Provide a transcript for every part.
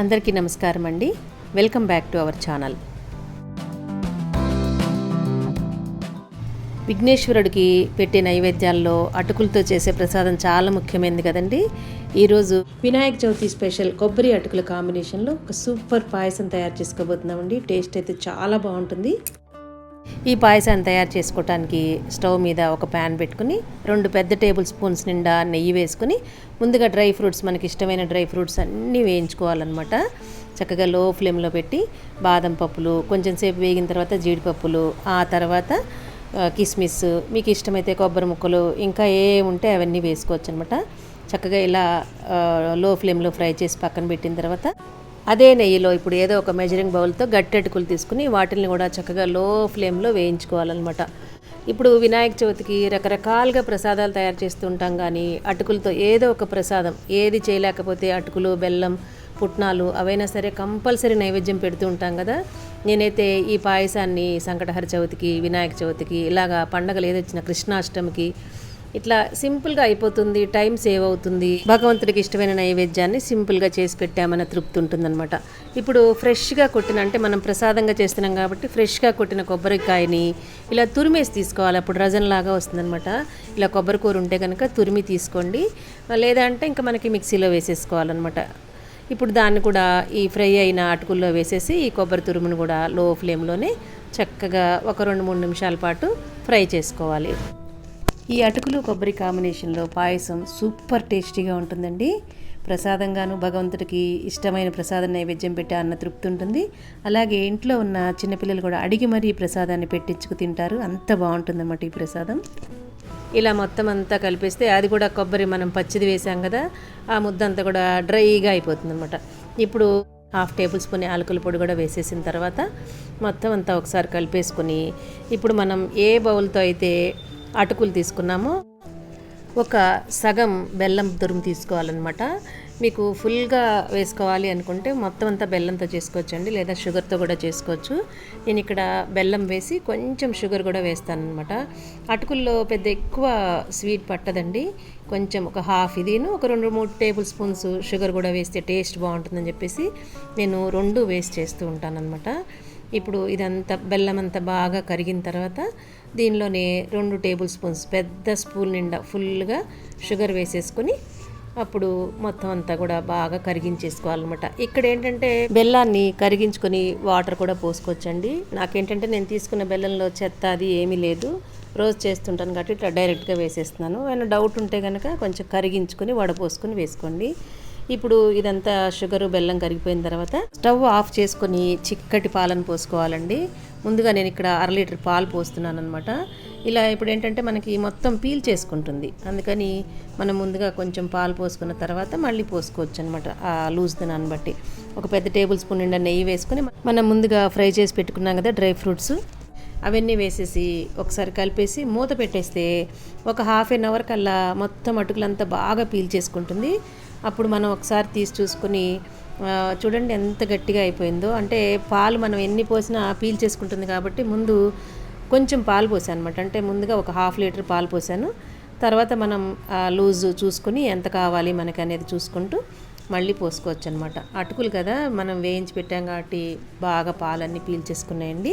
అందరికీ నమస్కారం అండి. Welcome back to our channel. విఘ్నేశ్వరుడికి పెట్టే నైవేద్యాల్లో అటుకులతో చేసే ప్రసాదం చాలా ముఖ్యమైనది కదండి. ఈరోజు వినాయక చవితి స్పెషల్ కొబ్బరి అటుకుల కాంబినేషన్లో ఒక సూపర్ పాయసం తయారు చేసుకోబోతున్నామండి. టేస్ట్ అయితే చాలా బాగుంటుంది. ఈ పాయసాన్ని తయారు చేసుకోవటానికి స్టవ్ మీద ఒక ప్యాన్ పెట్టుకుని రెండు పెద్ద టేబుల్ స్పూన్స్ నిండా నెయ్యి వేసుకుని ముందుగా డ్రై ఫ్రూట్స్ మనకి ఇష్టమైన డ్రై ఫ్రూట్స్ అన్నీ వేయించుకోవాలన్నమాట. చక్కగా లో ఫ్లేమ్లో పెట్టి బాదం పప్పులు కొంచెం సేపు వేగిన తర్వాత జీడిపప్పులు ఆ తర్వాత కిస్మిస్ మీకు ఇష్టమైతే కొబ్బరి ముక్కలు ఇంకా ఏ ఉంటే అవన్నీ వేసుకోవచ్చు అనమాట చక్కగా ఇలా లో ఫ్లేమ్లో ఫ్రై చేసి పక్కన పెట్టిన తర్వాత అదే నెయ్యిలో ఇప్పుడు ఏదో ఒక మెజరింగ్ బౌల్తో గట్టెటుకులు తీసుకుని వాటిని కూడా చక్కగా లో ఫ్లేమ్లో వేయించుకోవాలన్నమాట. ఇప్పుడు వినాయక చవితికి రకరకాలుగా ప్రసాదాలు తయారు చేస్తూ ఉంటాం కానీ అటుకులతో ఏదో ఒక ప్రసాదం ఏది చేయలేకపోతే అటుకులు బెల్లం పుట్నాలు అవైనా సరే కంపల్సరీ నైవేద్యం పెడుతూ ఉంటాం కదా. నేనైతే ఈ పాయసాన్ని సంకటహర చవితికి వినాయక చవితికి ఇలాగా పండగలు ఏదొచ్చినా కృష్ణాష్టమికి ఇట్లా సింపుల్గా అయిపోతుంది టైం సేవ్ అవుతుంది. భగవంతుడికి ఇష్టమైన నైవేద్యాన్ని సింపుల్గా చేసి పెట్టామన్న తృప్తి ఉంటుందన్నమాట. ఇప్పుడు ఫ్రెష్గా కొట్టిన అంటే మనం ప్రసాదంగా చేస్తున్నాం కాబట్టి ఫ్రెష్గా కొట్టిన కొబ్బరికాయని ఇలా తురిమేసి తీసుకోవాలి. అప్పుడు రజన్ లాగా వస్తుందన్నమాట. ఇలా కొబ్బరి కూర ఉంటే కనుక తురిమి తీసుకోండి. లేదంటే ఇంకా మనకి మిక్సీలో వేసేసుకోవాలన్నమాట. ఇప్పుడు దాన్ని కూడా ఈ ఫ్రై అయిన అటుకుల్లో వేసేసి ఈ కొబ్బరి తురుమును కూడా లో ఫ్లేమ్లోనే చక్కగా ఒక రెండు మూడు నిమిషాల పాటు ఫ్రై చేసుకోవాలి. ఈ అటుకులు కొబ్బరి కాంబినేషన్లో పాయసం సూపర్ టేస్టీగా ఉంటుందండి. ప్రసాదంగాను భగవంతుడికి ఇష్టమైన ప్రసాద నైవేద్యం పెట్టి అన్న తృప్తి ఉంటుంది. అలాగే ఇంట్లో ఉన్న చిన్నపిల్లలు కూడా అడిగి మరీ ప్రసాదాన్ని పెట్టించుకు తింటారు. అంత బాగుంటుందన్నమాట ఈ ప్రసాదం. ఇలా మొత్తం అంతా కలిపేస్తే అది కూడా కొబ్బరి మనం పచ్చిది వేసాం కదా ఆ ముద్ద అంతా కూడా డ్రైగా అయిపోతుంది అనమాట ఇప్పుడు హాఫ్ టేబుల్ స్పూన్ యాలకుల పొడి కూడా వేసేసిన తర్వాత మొత్తం అంతా ఒకసారి కలిపేసుకొని ఇప్పుడు మనం ఏ బౌల్తో అయితే అటుకులు తీసుకున్నాము. ఒక సగం బెల్లం దురుము తీసుకోవాలన్నమాట. మీకు ఫుల్గా వేసుకోవాలి అనుకుంటే మొత్తం అంతా బెల్లంతో చేసుకోవచ్చండి లేదా షుగర్తో కూడా చేసుకోవచ్చు. నేను ఇక్కడ బెల్లం వేసి కొంచెం షుగర్ కూడా వేస్తాను అనమాట అటుకుల్లో పెద్ద ఎక్కువ స్వీట్ పట్టదండి. కొంచెం ఒక హాఫ్ ఇదిను ఒక రెండు మూడు టేబుల్ స్పూన్స్ షుగర్ కూడా వేస్తే టేస్ట్ బాగుంటుందని చెప్పేసి నేను రెండు వేస్ట్ చేస్తూ ఉంటాను అనమాట ఇప్పుడు ఇదంతా బెల్లం అంతా బాగా కరిగిన తర్వాత దీనిలోనే రెండు టేబుల్ స్పూన్స్ పెద్ద స్పూన్ నిండా ఫుల్గా షుగర్ వేసేసుకొని అప్పుడు మొత్తం అంతా కూడా బాగా కరిగించేసుకోవాలన్నమాట. ఇక్కడ ఏంటంటే బెల్లాన్ని కరిగించుకొని వాటర్ కూడా పోసుకోవచ్చండి. నాకేంటంటే నేను తీసుకున్న బెల్లంలో చెత్త అది ఏమీ లేదు. రోజు చేస్తుంటాను కాబట్టి ఇట్లా డైరెక్ట్గా వేసేస్తున్నాను. ఏమైనా డౌట్ ఉంటే కనుక కొంచెం కరిగించుకొని వడపోసుకొని వేసుకోండి. ఇప్పుడు ఇదంతా షుగరు బెల్లం కరిగిపోయిన తర్వాత స్టవ్ ఆఫ్ చేసుకొని చిక్కటి పాలను పోసుకోవాలండి. ముందుగా నేను ఇక్కడ అర లీటర్ పాలు పోస్తున్నాను అనమాట ఇలా ఇప్పుడు ఏంటంటే మనకి మొత్తం పీల్ చేసుకుంటుంది. అందుకని మనం ముందుగా కొంచెం పాలు పోసుకున్న తర్వాత మళ్ళీ పోసుకోవచ్చు అనమాట ఆ లూజ్ దాన్ని బట్టి. ఒక పెద్ద టేబుల్ స్పూన్ నిండా నెయ్యి వేసుకొని మనం ముందుగా ఫ్రై చేసి పెట్టుకున్నాం కదా డ్రై ఫ్రూట్స్. అవన్నీ వేసేసి ఒకసారి కలిపేసి మూత పెట్టేస్తే ఒక హాఫ్ ఎన్ అవర్ కల్లా మొత్తం అటుకులంతా బాగా పీల్ చేసుకుంటుంది. అప్పుడు మనం ఒకసారి తీసి చూసుకొని చూడండి ఎంత గట్టిగా అయిపోయిందో. అంటే పాలు మనం ఎన్ని పోసినా పీల్ చేసుకుంటుంది కాబట్టి ముందు కొంచెం పాలు పోసాను అనమాట అంటే ముందుగా ఒక హాఫ్ లీటర్ పాలు పోసాను. తర్వాత మనం లూజ్ చూసుకొని ఎంత కావాలి మనకి అనేది చూసుకుంటూ మళ్ళీ పోసుకోవచ్చు అనమాట అటుకులు కదా మనం వేయించి పెట్టాం కాబట్టి బాగా పాలన్నీ పీల్చేసుకున్నాయండి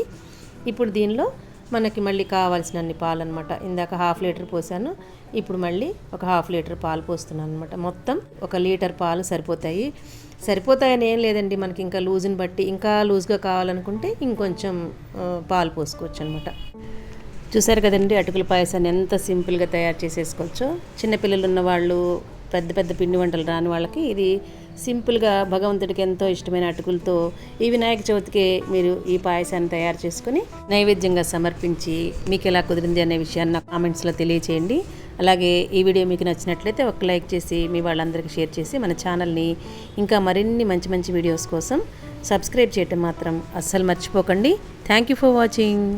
ఇప్పుడు దీనిలో మనకి మళ్ళీ కావాల్సినన్ని పాలు అనమాట ఇందాక హాఫ్ లీటర్ పోసాను ఇప్పుడు మళ్ళీ ఒక హాఫ్ లీటర్ పాలు పోస్తున్నాను అనమాట మొత్తం ఒక లీటర్ పాలు సరిపోతాయి. సరిపోతాయని ఏం లేదండి మనకి ఇంకా లూజుని బట్టి ఇంకా లూజ్గా కావాలనుకుంటే ఇంకొంచెం పాలు పోసుకోవచ్చు అనమాట చూసారు కదండి అటుకుల పాయసాన్ని ఎంత సింపుల్గా తయారు చేసేసుకోవచ్చో. చిన్నపిల్లలు ఉన్న వాళ్ళు పెద్ద పెద్ద పిండి వంటలు రాని వాళ్ళకి ఇది సింపుల్గా భగవంతుడికి ఎంతో ఇష్టమైన అటుకులతో ఈ వినాయక చవితికి మీరు ఈ పాయసాన్ని తయారు చేసుకుని నైవేద్యంగా సమర్పించి మీకు ఎలా కుదిరింది అనే విషయాన్ని నాకు కామెంట్స్లో తెలియచేయండి. అలాగే ఈ వీడియో మీకు నచ్చినట్లయితే ఒక లైక్ చేసి మీ వాళ్ళందరికీ షేర్ చేసి మన ఛానల్ని ఇంకా మరిన్ని మంచి మంచి వీడియోస్ కోసం సబ్స్క్రైబ్ చేయటం మాత్రం అస్సలు మర్చిపోకండి. Thank you for watching.